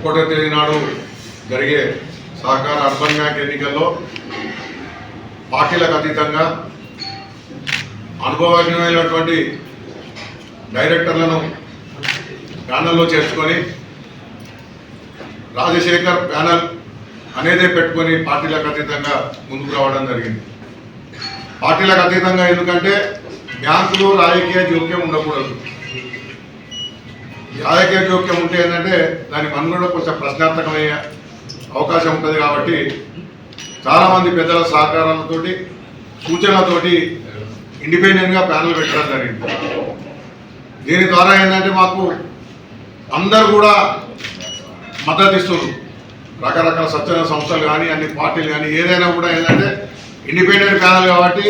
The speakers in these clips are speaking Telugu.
ఒకటో తేదీ నాడు జరిగే సహకార అర్బన్ బ్యాంక్ ఎన్నికల్లో పార్టీలకు అతీతంగా అనుభవజ్ఞమైనటువంటి డైరెక్టర్లను ప్యానల్లో చేర్చుకొని రాజశేఖర్ ప్యానల్ అనేదే పెట్టుకొని పార్టీలకు అతీతంగా ముందుకు రావడం జరిగింది. పార్టీలకు అతీతంగా ఎందుకంటే బ్యాంకులో రాజకీయ జోక్యం ఉండకూడదు. రాజకీయ జోక్యం ఉంటే ఏంటంటే దాని మనుగడ కొంచెం ప్రశ్నార్థకమయ్యే అవకాశం ఉంటుంది కాబట్టి చాలామంది పెద్దల సహకారాలతోటి సూచనలతోటి ఇండిపెండెంట్గా ప్యానల్ పెట్టడం జరిగింది. దీని ద్వారా ఏంటంటే మాకు అందరు కూడా మద్దతు ఇస్తున్నారు. రకరకాల స్వచ్ఛంద సంస్థలు కానీ అన్ని పార్టీలు కానీ ఏదైనా కూడా ఏంటంటే ఇండిపెండెంట్ ప్యానల్ కాబట్టి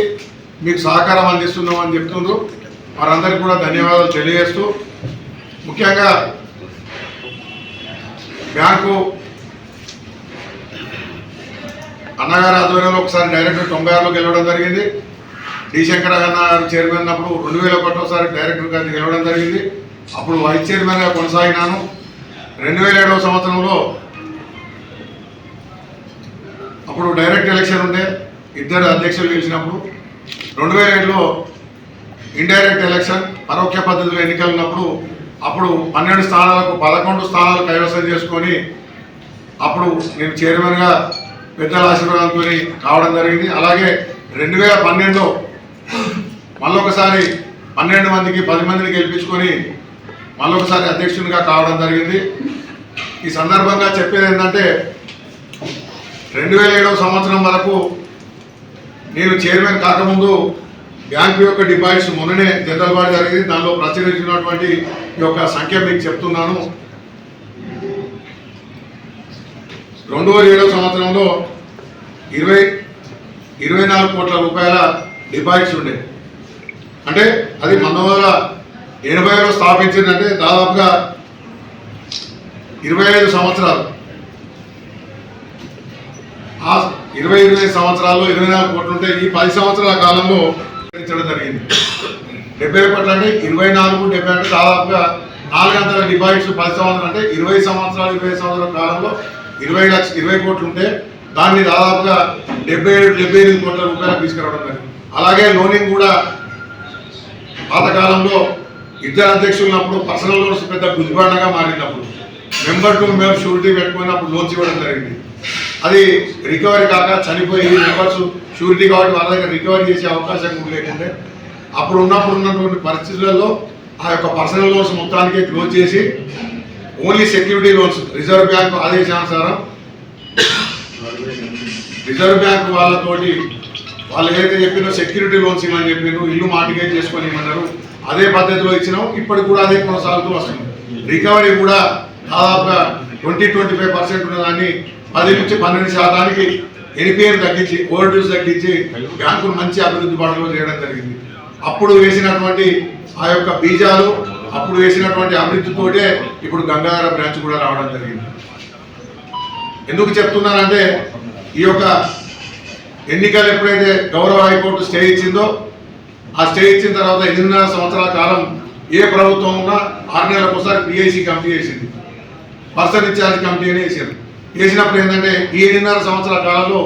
మీకు సహకారం అందిస్తున్నాం అని చెప్తుండ్రు వారందరికీ కూడా ధన్యవాదాలు తెలియజేస్తూ ముఖ్యంగా బ్యాంకు అన్నగారి ఆధ్వర్యంలో ఒకసారి డైరెక్టర్ తొంభై ఆరులో గెలవడం జరిగింది. డి. శంకర గారు చైర్మన్ అప్పుడు రెండు వేల ఒకటోసారి డైరెక్టర్ గారిని గెలవడం జరిగింది. అప్పుడు వైస్ చైర్మన్గా కొనసాగినాను. రెండు వేల ఏడవ సంవత్సరంలో అప్పుడు డైరెక్ట్ ఎలక్షన్ ఉండే ఇద్దరు అధ్యక్షులు గెలిచినప్పుడు రెండు వేల ఏడులో ఇండైరెక్ట్ ఎలక్షన్ పరోక్ష పద్ధతిలో ఎన్నికలు ఉన్నప్పుడు అప్పుడు పన్నెండు స్థానాలకు పదకొండు స్థానాలు కైవసం చేసుకొని అప్పుడు నేను చైర్మన్గా పెద్దల ఆశీర్వాదంతో కావడం జరిగింది. అలాగే రెండు వేల పన్నెండులో మళ్ళొకసారి పన్నెండు మందికి పది మందిని గెలిపించుకొని మళ్ళొకసారి అధ్యక్షునిగా కావడం జరిగింది. ఈ సందర్భంగా చెప్పేది ఏంటంటే రెండు వేల ఏడవ సంవత్సరం వరకు నేను చైర్మన్ కాకముందు బ్యాంకు యొక్క డిపాజిట్స్ మొన్ననే జనరల్ బాడీ జరిగింది. దానిలో ప్రచురించినటువంటి ఈ యొక్క సంఖ్య మీకు చెప్తున్నాను. రెండు వేల ఏడవ సంవత్సరంలో ఇరవై ఇరవై నాలుగు కోట్ల రూపాయల డిపాజిట్స్ ఉండే. అంటే అది పంతొమ్మిది వందల ఎనభైలో స్థాపించిందంటే దాదాపుగా ఇరవై ఐదు సంవత్సరాలు. ఆ ఇరవై ఇరవై సంవత్సరాల్లో ఇరవై నాలుగు కోట్లు ఉంటే ఈ పది సంవత్సరాల కాలంలో పెంచడం జరిగింది. డెబ్బై ఒకటి అంటే ఇరవై నాలుగు డెబ్బై అంటే దాదాపుగా నాలుగు వందల డిపాజిట్స్ పది సంవత్సరాలు అంటే ఇరవై సంవత్సరాలు ఇరవై సంవత్సరాల కాలంలో ఇరవై లక్ష ఇరవై కోట్లు ఉంటే దాన్ని దాదాపుగా డెబ్బై ఏడు డెబ్బై ఎనిమిది కోట్ల రూపాయలకు తీసుకురావడం జరిగింది. అలాగే లోనింగ్ కూడా పాతకాలంలో ఇద్దరు అధ్యక్షులు ఉన్నప్పుడు పర్సనల్ లోన్స్ పెద్ద గుజ్బాండగా మారినప్పుడు మెంబర్ టు మెంబర్ షూరిటీ పెట్టుకున్నప్పుడు లోన్స్ ఇవ్వడం జరిగింది. అది రికవరీ కాక చనిపోయి మెంబర్స్ షూరిటీ కాబట్టి వాళ్ళ దగ్గర రికవరీ చేసే అవకాశం కూడా అప్పుడు ఉన్నప్పుడు ఉన్నటువంటి పరిస్థితులలో ఆ యొక్క పర్సనల్ లోన్స్ మొత్తానికి క్లోజ్ చేసి only security loans reserve bank ఆదేశానుసారం రిజర్వ్ బ్యాంక్ వాళ్ళతోటి వాళ్ళు ఏదైతే చెప్పినో సెక్యూరిటీ లోన్స్ ఇవ్వని చెప్పినారు ఇల్లు మార్టిగేజ్ చేసుకొని ఇవ్వన్నారు అదే పద్ధతిలో ఇచ్చినాం. ఇప్పటికి కూడా అదే కొనసాగుతూ వస్తుంది. రికవరీ కూడా దాదాపుగా ట్వంటీ ట్వంటీ ఫైవ్ పర్సెంట్ ఉన్నదాన్ని పది నుంచి పన్నెండు శాతానికి ఎన్పిఎన్ తగ్గించి ఓవర్డ్యూస్ తగ్గించి బ్యాంకులు మంచి అభివృద్ధి పనులు చేయడం జరిగింది. అప్పుడు వేసినటువంటి ఆ యొక్క బీజాలు అప్పుడు వేసినటువంటి అభివృద్ధితోటే ఇప్పుడు గంగాధర బ్రాంచ్ కూడా రావడం జరిగింది. ఎందుకు చెప్తున్నానంటే ఈ యొక్క ఎన్నికలు ఎప్పుడైతే గౌరవ హైకోర్టు స్టే ఇచ్చిందో ఆ స్టే ఇచ్చిన తర్వాత ఎనిమిదిన్నర సంవత్సరాల కాలం ఏ ప్రభుత్వం ఉన్నా ఆరు నెలలకు ఒకసారి పిఐసి కమిటీ వేసింది. పర్సన్ ఇన్ఛార్జ్ కమిటీ అని వేసారు వేసినప్పుడు ఏంటంటే ఈ ఎనిమిదిన్నర సంవత్సరాల కాలంలో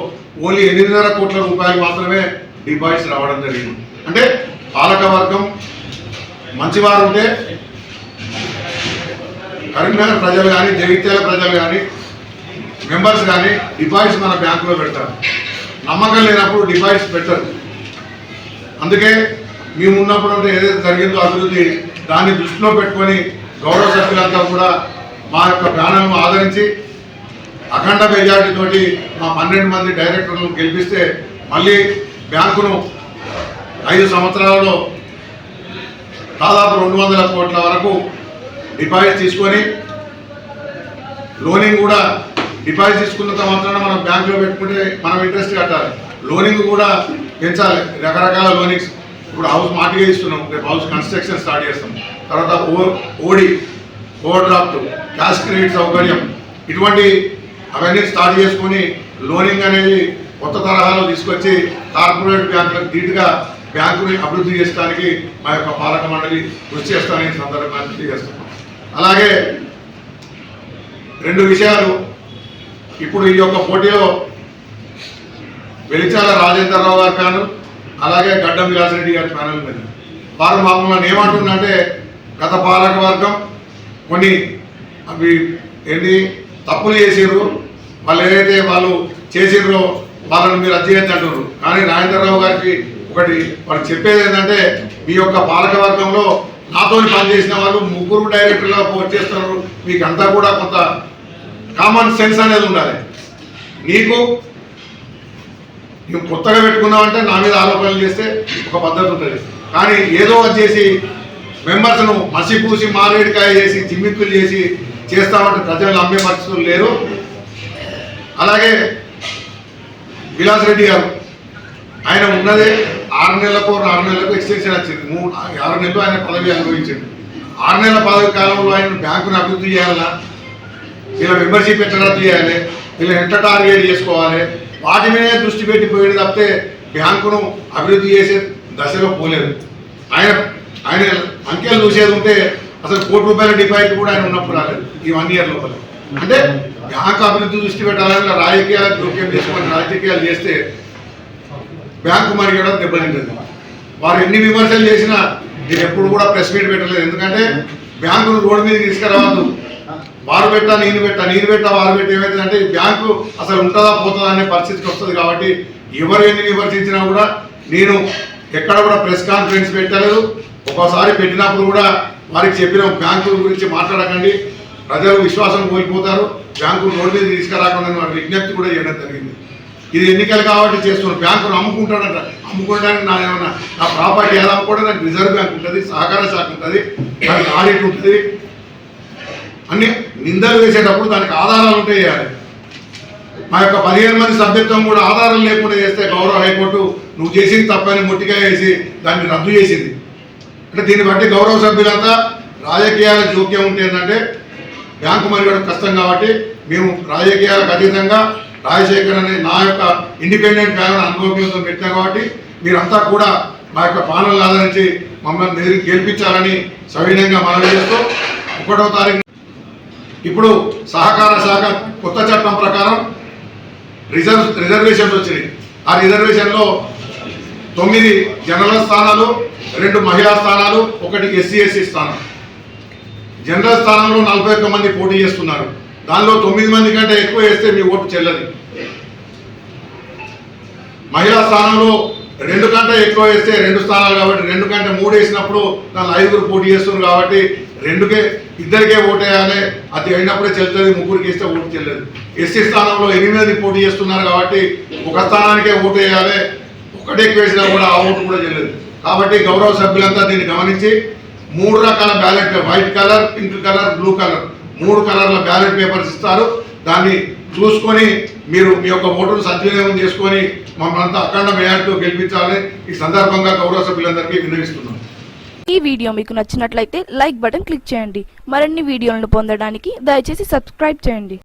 ఓన్లీ ఎనిమిదిన్నర కోట్ల రూపాయలు మాత్రమే డిపాజిట్స్ రావడం జరిగింది. అంటే పాలక వర్గం మంచివారు ఉంటే కరీంనగర్ ప్రజలు కానీ జగిత్యాల ప్రజలు కానీ మెంబర్స్ కానీ డిపాజిట్స్ మన బ్యాంకులో పెడతారు. నమ్మకం లేనప్పుడు డిపాజిట్స్ పెట్టరు. అందుకే మేము ఉన్నప్పుడు అంటే ఏదైతే జరిగిందో అభివృద్ధి దాన్ని దృష్టిలో పెట్టుకొని గౌరవ సభ్యులంతా కూడా మా యొక్క ప్యానల్ను ఆదరించి అఖండ మెజార్టీతోటి మా పన్నెండు మంది డైరెక్టర్లను గెలిపిస్తే మళ్ళీ బ్యాంకును ఐదు సంవత్సరాలలో దాదాపు రెండు వందల కోట్ల వరకు డిపాజిట్ తీసుకొని లోనింగ్ కూడా డిపాజిట్ తీసుకున్న మాత్రాన మనం బ్యాంకులో పెట్టుకుంటే మనం ఇంట్రెస్ట్ కట్టాలి. లోనింగ్ కూడా పెంచాలి. రకరకాల లోనింగ్స్. ఇప్పుడు హౌస్ మాటిగా ఇస్తున్నాం. రేపు హౌస్ కన్స్ట్రక్షన్ స్టార్ట్ చేస్తాం. తర్వాత O OD over draft cash credit సౌకర్యం. ఇటువంటి అవన్నీ స్టార్ట్ చేసుకొని లోనింగ్ అనేది కొత్త తరహాలో తీసుకొచ్చి కార్పొరేట్ బ్యాంకులకు ధీటుగా బ్యాంకుని అభివృద్ధి చేయడానికి మా యొక్క పాలక మండలి కృషి చేస్తానని సందర్భంగా తెలియజేస్తున్నాం. అలాగే రెండు విషయాలు. ఇప్పుడు ఈ యొక్క పోటీలో వెలిచాల రాజేంద్రరావు గారి ప్యానల్ అలాగే గడ్డం విలాసరెడ్డి గారి ప్యానల్ మీద. వారు మమ్మల్ని ఏమంటుందంటే గత పాలక వర్గం కొన్ని అవి ఏంటి తప్పులు చేసారు వాళ్ళు ఏదైతే వాళ్ళు చేసిండ్రో వాళ్ళని మీరు అధ్యయనం అంటారు కానీ నాగేంద్రరావు గారికి ఒకటి వాళ్ళు చెప్పేది ఏంటంటే మీ యొక్క పాలక వర్గంలో నాతో పనిచేసిన వాళ్ళు ముగ్గురు డైరెక్టర్గా వచ్చేస్తున్నారు. మీకంతా మీకు అంతా కూడా కొంత కామన్ సెన్స్ అనేది ఉండాలి. నీకు నువ్వు కొత్తగా పెట్టుకున్నావంటే నా మీద ఆరోపణలు చేస్తే ఒక పద్ధతి ఉంటుంది. కానీ ఏదో చేసి మెంబర్స్ను మసిపూసి మారేడుకాయ మారేడికాయ చేసి చిమ్మిక్కులు చేసి చేస్తామంటే ప్రజలు నమ్మే పరిస్థితులు లేరు. అలాగే విలాస్ రెడ్డి గారు ఆయన ఉన్నదే ఆరు నెలలకు ఆరు నెలలకు ఎక్స్టెన్షన్ వచ్చింది. మూడు ఆరు నెలలు ఆయన పదవి అనుభవించింది ఆరు నెలల పదవి కాలంలో ఆయన బ్యాంకును అభివృద్ధి చేయాలా? వీళ్ళ మెంబర్షిప్ ఎట్లా చేయాలి? వీళ్ళ ఎట్లా టార్గెట్ చేసుకోవాలి? వాటి మీదే దృష్టి పెట్టి పోయేది తప్పితే బ్యాంకును అభివృద్ధి చేసే దశలో పోలేదు. ఆయన ఆయన అంకెలు చూసేది ఉంటే అసలు కోటి రూపాయల డిపాజిట్ కూడా ఆయన ఉన్నప్పుడు రాలేదు. ఈ వన్ ఇయర్ లోపల. అంటే బ్యాంకు అభివృద్ధి దృష్టి పెట్టాలని రాజకీయాలు జోక్యం చేసుకొని రాజకీయాలు చేస్తే బ్యాంకు మరిగడం కూడా దెబ్బతింటుంది. వారు ఎన్ని విమర్శలు చేసినా నేను ఎప్పుడు కూడా ప్రెస్ మీట్ పెట్టలేదు. ఎందుకంటే బ్యాంకును రోడ్డు మీద తీసుకురావద్దు. వారు పెట్టా నేను పెట్టా నేను పెట్టా వారు పెట్టా ఏమైతుందంటే ఈ బ్యాంకు అసలు ఉంటుందా పోతుందా అనే పరిస్థితికి వస్తుంది కాబట్టి ఎవరు ఎన్ని విమర్శించినా కూడా నేను ఎక్కడ కూడా ప్రెస్ కాన్ఫరెన్స్ పెట్టలేదు. ఒక్కోసారి పెట్టినప్పుడు కూడా వారికి చెప్పిన బ్యాంకు గురించి మాట్లాడకండి. ప్రజలు విశ్వాసం కోల్పోతారు. బ్యాంకు రోడ్డు మీద తీసుకురాకుండా వాటి విజ్ఞప్తి కూడా చేయడం జరిగింది. ఇది ఎన్నికలు కాబట్టి చేస్తున్నాను బ్యాంకును అమ్ముకుంటాడట అమ్ముకోవడానికి నా ఏమన్నా నా ప్రాపర్టీ ఎలా కూడా నాకు రిజర్వ్ బ్యాంక్ ఉంటుంది సహకార శాఖ ఉంటుంది దానికి ఆడిట్ ఉంటుంది. అన్ని నిందలు వేసేటప్పుడు దానికి ఆధారాలు ఉంటే చేయాలి. మా యొక్క పదిహేను మంది సభ్యత్వం కూడా ఆధారం లేకుండా చేస్తే గౌరవ హైకోర్టు నువ్వు చేసింది తప్పని ముట్టిగా వేసి దాన్ని రద్దు చేసింది. అంటే దీన్ని బట్టి గౌరవ సభ్యులంతా రాజకీయాల జోక్యం ఉంటే ఏంటంటే బ్యాంకు మనుగడ కష్టం కాబట్టి మేము రాజకీయాలకు అతీతంగా రాజశేఖర్ అనే నా యొక్క ఇండిపెండెంట్ ప్యానల్ అనుభవంతో పెట్టాం కాబట్టి మీరంతా కూడా మా యొక్క పాలనలు ఆదరించి మమ్మల్ని మీరు గెలిపించాలని సవినయంగా మనవి చేస్తూ ఒకటో తారీఖు ఇప్పుడు సహకార శాఖ కొత్త చట్టం ప్రకారం రిజర్వ్ రిజర్వేషన్స్ వచ్చినాయి. ఆ రిజర్వేషన్లో తొమ్మిది జనరల్ స్థానాలు రెండు మహిళా స్థానాలు ఒకటి ఎస్సీ ఎస్సీ స్థానం. జనరల్ స్థానంలో నలభై ఒక్క మంది పోటీ చేస్తున్నారు. దానిలో తొమ్మిది మంది కంటే ఎక్కువ వేస్తే మీ ఓటు చెల్లదు. మహిళా స్థానంలో రెండు కంటే ఎక్కువ వేస్తే రెండు స్థానాలు కాబట్టి రెండు కంటే మూడు వేసినప్పుడు దానిలో ఐదుగురు పోటీ చేస్తున్నారు కాబట్టి రెండుకే ఇద్దరికే ఓటు వేయాలి అది అయినప్పుడే చెల్లుతుంది ముగ్గురికి ఇస్తే ఓటు చెల్లదు. ఎస్సీ స్థానంలో ఎనిమిది పోటీ చేస్తున్నారు కాబట్టి ఒక స్థానానికే ఓటు వేయాలి ఒకటే వేసినా కూడా ఆ ఓటు కూడా చెల్లదు. కాబట్టి గౌరవ సభ్యులంతా దీన్ని గమనించి మూడు రకాల ballot paper white colour pink colour blue colour. మూడు కలర్ల బ్యాలెట్ పేపర్స్ ఇస్తారు. దాన్ని చూసుకొని మీరు మీ యొక్క ఓటును సద్వినియోగం చేసుకొని మమ్మల్ని అఖండ మేయర్తో గెలిపించాలని ఈ సందర్భంగా గౌరవ సభ్యులందరికీ విన్నవిస్తున్నాం. ఈ వీడియో మీకు నచ్చినట్లయితే లైక్ బటన్ క్లిక్ చేయండి. మరిన్ని వీడియోలను పొందడానికి దయచేసి సబ్స్క్రైబ్ చేయండి.